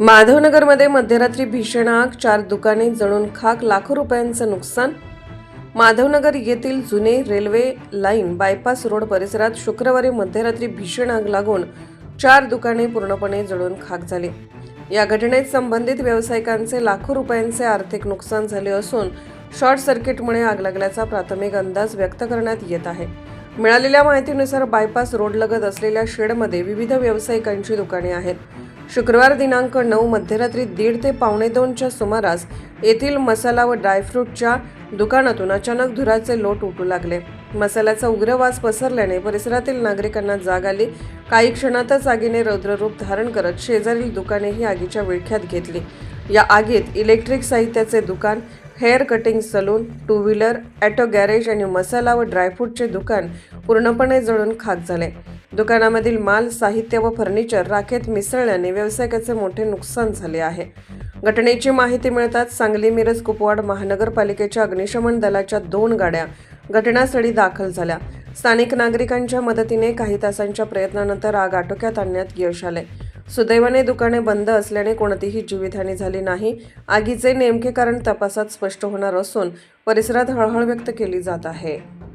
माधवनगरमध्ये मध्यरात्री भीषण आग चार दुकाने जळून खाक लाखो रुपयांचं नुकसान. माधवनगर येथील जुने रेल्वे लाईन बायपास रोड परिसरात शुक्रवारी मध्यरात्री भीषण आग लागून चार दुकाने पूर्णपणे जळून खाक झाली. या घटनेत संबंधित व्यावसायिकांचे लाखो रुपयांचे आर्थिक नुकसान झाले असून शॉर्ट सर्किटमुळे आग लागल्याचा प्राथमिक अंदाज व्यक्त करण्यात येत आहे. मिळालेल्या माहितीनुसार बायपास रोडलगत असलेल्या शेडमध्ये विविध व्यावसायिकांची दुकाने आहेत. शुक्रवार दिनांक नऊ मध्यरात्री दीड ते पावणे दोनच्या सुमारास येथील मसाला व ड्रायफ्रूटच्या दुकानातून अचानक धुराचे लोट उठू लागले. मसाल्याचा उग्र वास पसरल्याने परिसरातील नागरिकांना जाग आली. काही क्षणातच आगीने रौद्ररूप धारण करत शेजारील दुकानेही आगीच्या विळख्यात घेतली. या आगीत इलेक्ट्रिक साहित्याचे दुकान hair cutting saloon two wheeler auto garage आणि मसाला व ड्रायफ्रूटचे दुकान पूर्णपणे जळून खाक झाले. दुकानामधील माल साहित्य व फर्निचर राखेत मिसळल्याने व्यावसायिकाचे मोठे नुकसान झाले आहे. घटनेची माहिती मिळताच सांगली मिरज कुपवाड महानगरपालिकेच्या अग्निशमन दलाच्या दोन गाड्या घटनास्थळी दाखल झाल्या. स्थानिक नागरिकांच्या मदतीने काही तासांच्या प्रयत्नानंतर आग आटोक्यात आणण्यात यश आले. सुदैवाने दुकाने बंद असल्याने कोणतीही जीवितहानी झाली नाही. आगीचे नेमके कारण तपासात स्पष्ट होणार असून परिसरात हळहळ व्यक्त केली जात आहे.